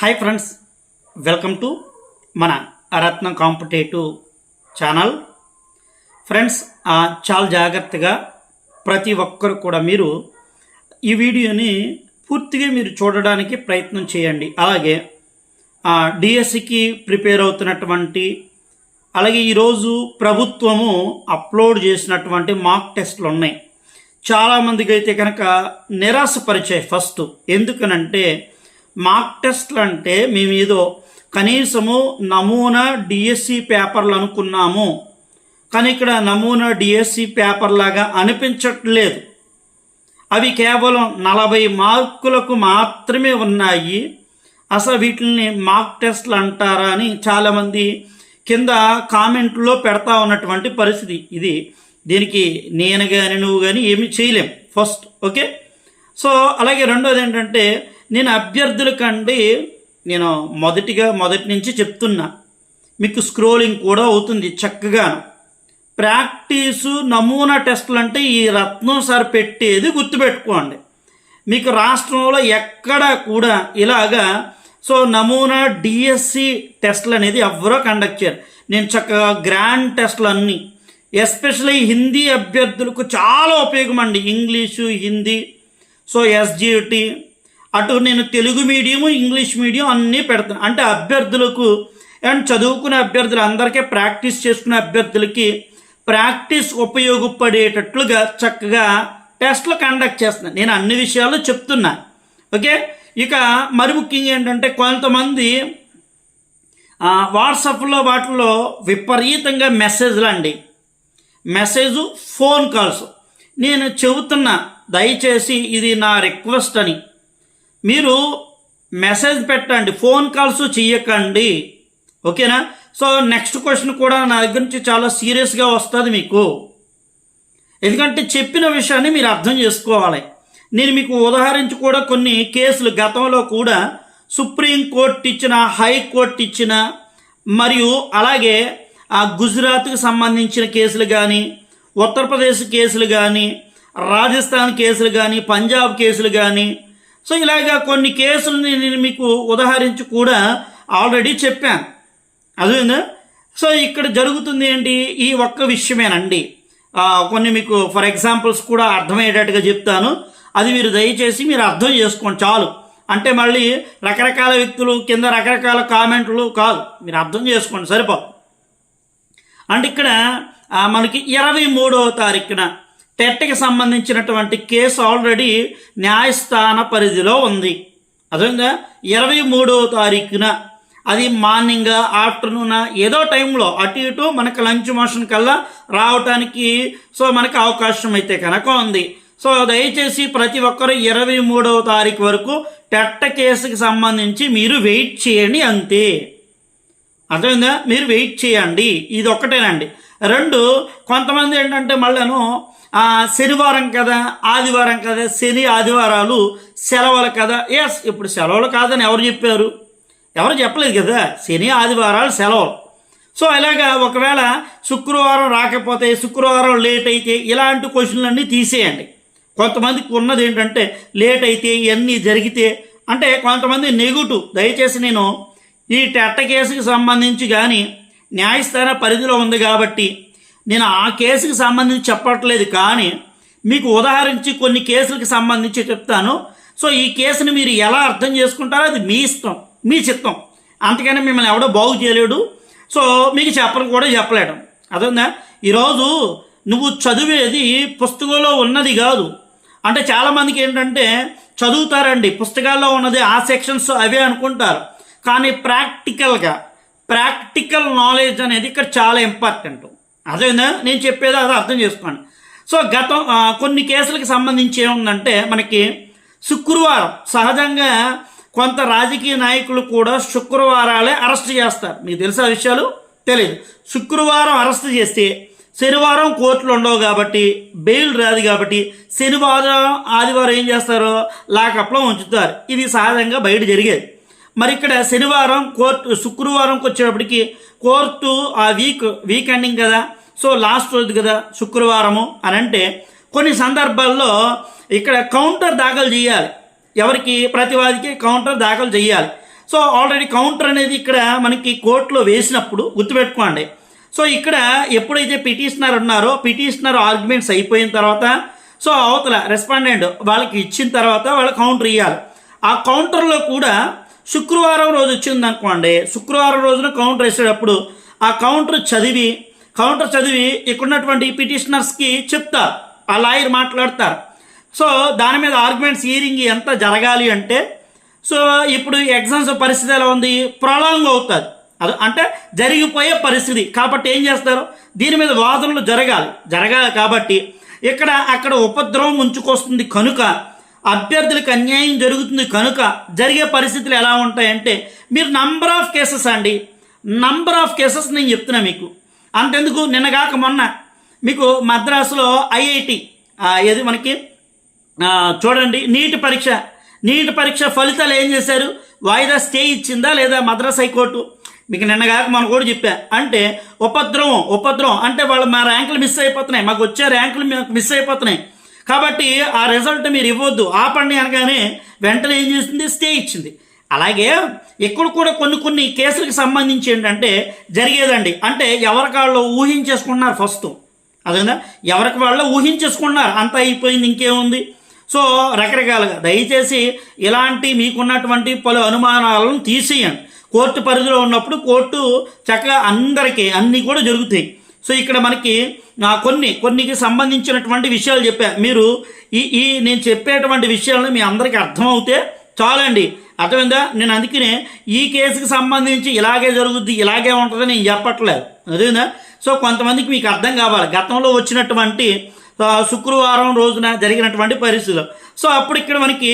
Hi friends welcome to మన రత్న competitive channel friends చాలా జాగ్రత్తగా ప్రతి ఒక్కరు కూడా మీరు ఈ వీడియోని పూర్తిగా మీరు చూడడానికి ప్రయత్నం చేయండి. అలాగే డిఎస్సికి ప్రిపేర్ అవుతున్నటువంటి అలాగే ఈరోజు ప్రభుత్వము అప్లోడ్ చేసినటువంటి మాక్ టెస్ట్లు ఉన్నాయి. చాలామందికి అయితే కనుక నిరాశపరిచాయి ఫస్ట్ ఎందుకనంటే మాక్ టెస్ట్లు అంటే మేము ఏదో కనీసము నమూనా డిఎస్సి పేపర్లు అనుకున్నాము కానీ ఇక్కడ నమూనా డిఎస్సి పేపర్ లాగా అనిపించట్లేదు. అవి కేవలం నలభై మార్కులకు మాత్రమే ఉన్నాయి. అసలు వీటిని మాక్ టెస్ట్లు అంటారా అని చాలామంది కింద కామెంట్లో పెడతా ఉన్నటువంటి పరిస్థితి. ఇది దీనికి నేను కానీ నువ్వు కానీ ఏమీ చేయలేం. First okay? సో అలాగే రెండోది ఏంటంటే నేను అభ్యర్థుల కండి నేను మొదటిగా మొదటి నుంచి చెప్తున్నా. మీకు స్క్రోలింగ్ కూడా అవుతుంది చక్కగా ప్రాక్టీసు నమూనా టెస్టులు అంటే ఈ రత్నం సార్ పెట్టేది గుర్తుపెట్టుకోండి. మీకు రాష్ట్రంలో ఎక్కడ కూడా ఇలాగా సో నమూనా డిఎస్సి టెస్ట్లు అనేది ఎవరో కండక్ట్ చేయరు. నేను చక్కగా గ్రాండ్ టెస్ట్లు అన్నీ ఎస్పెషల్లీ హిందీ అభ్యర్థులకు చాలా ఉపయోగం అండి. ఇంగ్లీషు హిందీ సో ఎస్జిటి అటు నేను తెలుగు మీడియం ఇంగ్లీష్ మీడియం అన్నీ పెడతాను అంటే అభ్యర్థులకు అండ్ చదువుకునే అభ్యర్థులు అందరికీ ప్రాక్టీస్ చేసుకునే అభ్యర్థులకి ప్రాక్టీస్ ఉపయోగపడేటట్లుగా చక్కగా టెస్ట్లు కండక్ట్ చేస్తున్నాను నేను అన్ని విషయాలు చెప్తున్నా. ఓకే? ఇక మరి ముఖ్యంగా ఏంటంటే కొంతమంది వాట్సాప్లో వాటిలో విపరీతంగా మెసేజ్లు అండి మెసేజ్ ఫోన్ కాల్స్. నేను చెబుతున్నా దయచేసి ఇది నా రిక్వెస్ట్ అని. మీరు మెసేజ్ పెట్టండి ఫోన్ కాల్స్ చెయ్యకండి. ఓకేనా? సో నెక్స్ట్ క్వశ్చన్ కూడా నా దగ్గర నుంచి చాలా సీరియస్గా వస్తుంది మీకు. ఎందుకంటే చెప్పిన విషయాన్ని మీరు అర్థం చేసుకోవాలి. నేను మీకు ఉదాహరించి కూడా కొన్ని కేసులు గతంలో కూడా సుప్రీం కోర్టు ఇచ్చిన హైకోర్టు ఇచ్చిన మరియు అలాగే ఆ గుజరాత్కి సంబంధించిన కేసులు కానీ ఉత్తరప్రదేశ్ కేసులు కానీ రాజస్థాన్ కేసులు కానీ పంజాబ్ కేసులు కానీ సో ఇలాగా కొన్ని కేసులని నేను మీకు ఉదాహరించి కూడా ఆల్రెడీ చెప్పాను. అదేందా సో ఇక్కడ జరుగుతుంది ఏంటి? ఈ ఒక్క విషయమేనండి. కొన్ని మీకు ఫర్ ఎగ్జాంపుల్స్ కూడా అర్థమయ్యేటట్టుగా చెప్తాను. అది మీరు దయచేసి మీరు అర్థం చేసుకోండి చాలు. అంటే మళ్ళీ రకరకాల వ్యక్తులు కింద రకరకాల కామెంట్లు కాదు. మీరు అర్థం చేసుకోండి సరిపో అంటే ఇక్కడ మనకి ఇరవై మూడవ తారీఖున టెట్కి సంబంధించినటువంటి కేసు ఆల్రెడీ న్యాయస్థాన పరిధిలో ఉంది. అదేవిధంగా ఇరవై మూడవ తారీఖున అది మార్నింగ్ ఆఫ్టర్నూన్ ఏదో టైంలో అటు ఇటు మనకు లంచ్ మోషన్ కల్లా రావటానికి సో మనకు అవకాశం అయితే కనుక ఉంది. సో దయచేసి ప్రతి ఒక్కరు ఇరవై మూడవ తారీఖు వరకు టెట్ట కేసుకి సంబంధించి మీరు వెయిట్ చేయండి అంతే. అర్థమైందా? మీరు వెయిట్ చేయండి. ఇది ఒక్కటేనండి. రెండు కొంతమంది ఏంటంటే మళ్ళీను శనివారం కదా ఆదివారం కదా శని ఆదివారాలు సెలవులు కదా. ఎస్ ఇప్పుడు సెలవులు కాదని ఎవరు చెప్పారు? ఎవరు చెప్పలేదు కదా? శని ఆదివారాలు సెలవులు. సో ఇలాగా ఒకవేళ శుక్రవారం రాకపోతే శుక్రవారం లేట్ అయితే ఇలాంటి క్వశ్చన్లన్నీ తీసేయండి. కొంతమందికి ఉన్నది ఏంటంటే లేట్ అయితే ఇవన్నీ జరిగితే అంటే కొంతమంది నెగిటివ్ దయచేసి నేను ఈ టెట్ట కేసుకి సంబంధించి కానీ న్యాయస్థాన పరిధిలో ఉంది కాబట్టి నేను ఆ కేసుకి సంబంధించి చెప్పట్లేదు కానీ మీకు ఉదాహరించి కొన్ని కేసులకు సంబంధించి చెప్తాను. సో ఈ కేసుని మీరు ఎలా అర్థం చేసుకుంటారో అది మీ ఇష్టం మీ చిత్తం. అంతకని మిమ్మల్ని ఎవడో బాగు చేయలేడు. సో మీకు చెప్పడం కూడా చెప్పలేడు. అర్థందా ఈరోజు నువ్వు చదివేది పుస్తకంలో ఉన్నది కాదు. అంటే చాలామందికి ఏంటంటే చదువుతారండి పుస్తకాల్లో ఉన్నది ఆ సెక్షన్స్ అవే అనుకుంటారు. కానీ ప్రాక్టికల్గా ప్రాక్టికల్ నాలెడ్జ్ అనేది ఇక్కడ చాలా ఇంపార్టెంట్. అదేనా? నేను చెప్పేది అది అర్థం చేసుకోండి. సో గతం కొన్ని కేసులకు సంబంధించి ఏముందంటే మనకి శుక్రవారం సహజంగా కొంత రాజకీయ నాయకులు కూడా శుక్రవారాలే అరెస్ట్ చేస్తారు. మీకు తెలుసా విషయాలు? తెలియదు శుక్రవారం అరెస్ట్ చేస్తే శనివారం కోర్టులు ఉండవు కాబట్టి బెయిల్ రాదు కాబట్టి శనివారం ఆదివారం ఏం చేస్తారు? లాకప్లో ఉంచుతారు. ఇది సహజంగా బయట జరిగేది. మరి ఇక్కడ శనివారం కోర్టు శుక్రవారంకి వచ్చేటప్పటికి కోర్టు ఆ వీక్ వీక్ ఎండింగ్ కదా. సో లాస్ట్ రోజు కదా శుక్రవారము అని అంటే కొన్ని సందర్భాల్లో ఇక్కడ కౌంటర్ దాఖలు చేయాలి. ఎవరికి? ప్రతివాదికి కౌంటర్ దాఖలు చేయాలి. సో ఆల్రెడీ కౌంటర్ అనేది ఇక్కడ మనకి కోర్టులో వేసినప్పుడు గుర్తుపెట్టుకోండి. సో ఇక్కడ ఎప్పుడైతే పిటిషనర్ ఉన్నారో పిటిషనర్ ఆర్గ్యుమెంట్స్ అయిపోయిన తర్వాత సో అవతల రెస్పాండెంట్ వాళ్ళకి ఇచ్చిన తర్వాత వాళ్ళు కౌంటర్ ఇవ్వాలి ఆ కౌంటర్లో కూడా శుక్రవారం రోజు వచ్చింది అనుకోండి శుక్రవారం రోజున కౌంటర్ వేసేటప్పుడు ఆ కౌంటర్ చదివి కౌంటర్ చదివి ఇక్కడున్నటువంటి పిటిషనర్స్కి చెప్తారు ఆ లాయర్ మాట్లాడతారు. సో దాని మీద ఆర్గ్యుమెంట్స్ హీరింగ్ ఎంత జరగాలి అంటే సో ఇప్పుడు ఎగ్జామ్స్ పరిస్థితి ఎలా ఉంది? ప్రొలాంగ్ అవుతుంది. అది అంటే జరిగిపోయే పరిస్థితి. కాబట్టి ఏం చేస్తారు? దీని మీద వాదనలు జరగాలి. జరగాలి కాబట్టి ఇక్కడ అక్కడ ఉపద్రవం ఉంచుకొస్తుంది కనుక అభ్యర్థులకు అన్యాయం జరుగుతుంది కనుక జరిగే పరిస్థితులు ఎలా ఉంటాయంటే మీరు నంబర్ ఆఫ్ కేసెస్ అండి. నంబర్ ఆఫ్ కేసెస్ నేను చెప్తున్నా మీకు. అంతెందుకు? నిన్నగాక మొన్న మీకు మద్రాసులో ఐఐటి ఏది మనకి? చూడండి నీటి పరీక్ష. నీటి పరీక్ష ఫలితాలు ఏం చేశారు? వాయిదా స్టే ఇచ్చిందా లేదా మద్రాస్ హైకోర్టు? మీకు నిన్నగాక మనం కూడా చెప్పా. అంటే ఉపద్రవం ఉపద్రవం. అంటే వాళ్ళు మా ర్యాంకులు మిస్ అయిపోతున్నాయి. మాకు వచ్చే ర్యాంకులు మిస్ అయిపోతున్నాయి. కాబట్టి ఆ రిజల్ట్ మీరు ఇవ్వద్దు. ఆపండి అనగానే వెంటనే ఏం చేసింది స్టే ఇచ్చింది. అలాగే ఇక్కడ కూడా కొన్ని కొన్ని కేసులకు సంబంధించి ఏంటంటే జరిగేదండి. అంటే ఎవరికాళ్ళు ఊహించేసుకున్నారు ఫస్ట్ అదేనా ఎవరికి వాళ్ళు ఊహించేసుకున్నారు? అంత అయిపోయింది ఇంకేముంది? సో రకరకాలుగా దయచేసి ఇలాంటి మీకున్నటువంటి పలు అనుమానాలను తీసేయండి. కోర్టు పరిధిలో ఉన్నప్పుడు కోర్టు చక్కగా అందరికీ అన్నీ కూడా జరుగుతాయి. సో ఇక్కడ మనకి కొన్ని కొన్నికి సంబంధించినటువంటి విషయాలు చెప్పా. మీరు ఈ ఈ నేను చెప్పేటువంటి విషయాలను మీ అందరికీ అర్థమవుతే చాలండి. అర్థమైందా? నేను అందుకనే ఈ కేసుకి సంబంధించి ఇలాగే జరుగుద్ది ఇలాగే ఉంటుందని నేను చెప్పట్లేదు. అదేందా సో కొంతమందికి మీకు అర్థం కావాలి. గతంలో వచ్చినటువంటి శుక్రవారం రోజున జరిగినటువంటి పరిస్థితులు. సో అప్పుడు ఇక్కడ మనకి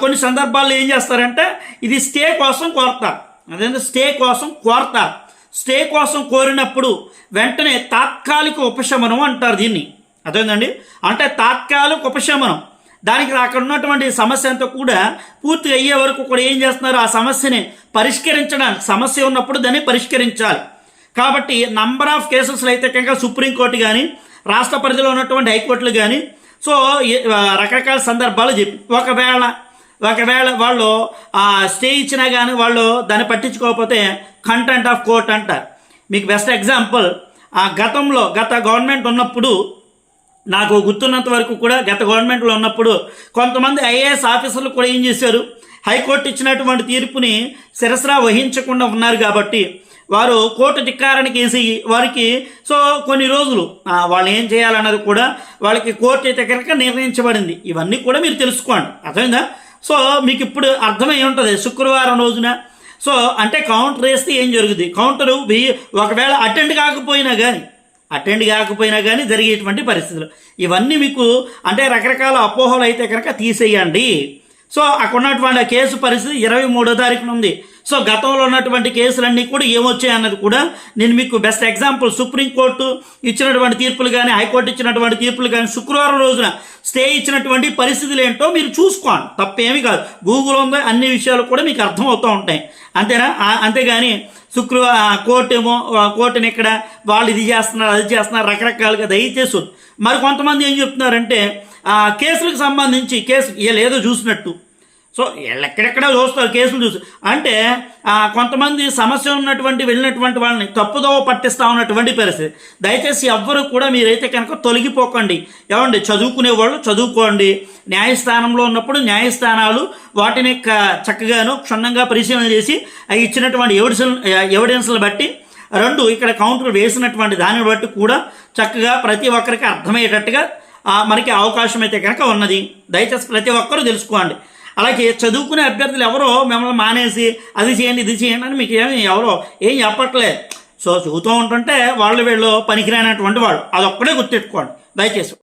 కొన్ని సందర్భాల్లో ఏం చేస్తారంటే ఇది స్టే కోసం కోరతారు. అదేంటే స్టే కోసం కోరతారు. స్టే కోసం కోరినప్పుడు వెంటనే తాత్కాలిక ఉపశమనం అంటారు దీన్ని. అర్థమైందండి? అంటే తాత్కాలిక ఉపశమనం. దానికి అక్కడ ఉన్నటువంటి సమస్య అంతా కూడా పూర్తిగా అయ్యే వరకు కూడా ఏం చేస్తున్నారు? ఆ సమస్యని పరిష్కరించడానికి సమస్య ఉన్నప్పుడు దాన్ని పరిష్కరించాలి. కాబట్టి నంబర్ ఆఫ్ కేసెస్లో అయితే కనుక సుప్రీంకోర్టు కానీ రాష్ట్ర పరిధిలో ఉన్నటువంటి హైకోర్టులు కానీ సో రకరకాల సందర్భాలు చెప్పి ఒకవేళ ఒకవేళ వాళ్ళు స్టే ఇచ్చినా కానీ వాళ్ళు దాన్ని పట్టించుకోకపోతే కంటెంట్ ఆఫ్ కోర్ట్ అంటారు మీకు బెస్ట్ ఎగ్జాంపుల్ ఆ గతంలో గత గవర్నమెంట్ ఉన్నప్పుడు నాకు గుర్తున్నంత వరకు కూడా గత గవర్నమెంట్లో ఉన్నప్పుడు కొంతమంది ఐఏఎస్ ఆఫీసర్లు కూడా ఏం చేశారు? హైకోర్టు ఇచ్చినటువంటి తీర్పుని శిరసరా వహించకుండా ఉన్నారు కాబట్టి వారు కోర్టు ధిక్కారానికి వేసి వారికి సో కొన్ని రోజులు వాళ్ళు ఏం చేయాలన్నది కూడా వాళ్ళకి కోర్టు అయితే నిర్ణయించబడింది. ఇవన్నీ కూడా మీరు తెలుసుకోండి. అర్థమైందా? సో మీకు ఇప్పుడు అర్థమై ఉంటుంది. శుక్రవారం రోజున సో అంటే కౌంటర్ వేస్తే ఏం జరుగుతుంది కౌంటరు ఒకవేళ అటెండ్ కాకపోయినా కానీ అటెండ్ కాకపోయినా కానీ జరిగేటువంటి పరిస్థితులు. ఇవన్నీ మీకు అంటే రకరకాల అపోహలు అయితే కనుక తీసేయండి. సో అక్కడ ఉన్నటువంటి ఆ కేసు పరిస్థితి ఇరవై మూడో తారీఖున ఉంది. సో గతంలో ఉన్నటువంటి కేసులన్నీ కూడా ఏమొచ్చాయి అన్నది కూడా నేను మీకు బెస్ట్ ఎగ్జాంపుల్ సుప్రీంకోర్టు ఇచ్చినటువంటి తీర్పులు కానీ హైకోర్టు ఇచ్చినటువంటి తీర్పులు కానీ శుక్రవారం రోజున స్టే ఇచ్చినటువంటి పరిస్థితులు ఏంటో మీరు చూసుకోండి. తప్పేమీ కాదు. గూగుల్ ఉందో అన్ని విషయాలు కూడా మీకు అర్థమవుతూ ఉంటాయి. అంతేనా? అంతేగాని శుక్రవారం కోర్టు ఏమో కోర్టుని ఇక్కడ వాళ్ళు ఇది చేస్తున్నారు అది చేస్తున్నారు రకరకాలుగా దయచేసి మరి కొంతమంది ఏం చెప్తున్నారంటే ఆ కేసులకు సంబంధించి కేసు వీళ్ళు ఏదో చూసినట్టు. సో ఎక్కడెక్కడ చూస్తారు కేసులు చూసి. అంటే కొంతమంది సమస్య ఉన్నటువంటి వెళ్ళినటువంటి వాళ్ళని తప్పుదోవ పట్టిస్తా ఉన్నటువంటి పరిస్థితి. దయచేసి ఎవ్వరు కూడా మీరైతే కనుక తొలగిపోకండి. ఏమండి చదువుకునే వాళ్ళు చదువుకోండి. న్యాయస్థానంలో ఉన్నప్పుడు న్యాయస్థానాలు వాటిని క- చక్కగాను క్షుణ్ణంగా పరిశీలన చేసి అవి ఇచ్చినటువంటి ఎవిడెన్స్ ఎవిడెన్స్లు బట్టి రెండు ఇక్కడ కౌంటర్ వేసినటువంటి దానిని బట్టి కూడా చక్కగా ప్రతి ఒక్కరికి అర్థమయ్యేటట్టుగా మనకి అవకాశం అయితే కనుక ఉన్నది. దయచేసి ప్రతి ఒక్కరూ తెలుసుకోండి. అలాగే చదువుకునే అభ్యర్థులు ఎవరో మిమ్మల్ని మానేసి అది చేయండి ఇది చేయండి అని మీకు ఏమి ఎవరో ఏం చెప్పట్లే. సో చదువుతూ ఉంటుంటే వాళ్ళు వీళ్ళు పనికిరానటువంటి వాళ్ళు. అదొక్కడే గుర్తెట్టుకోండి దయచేసి.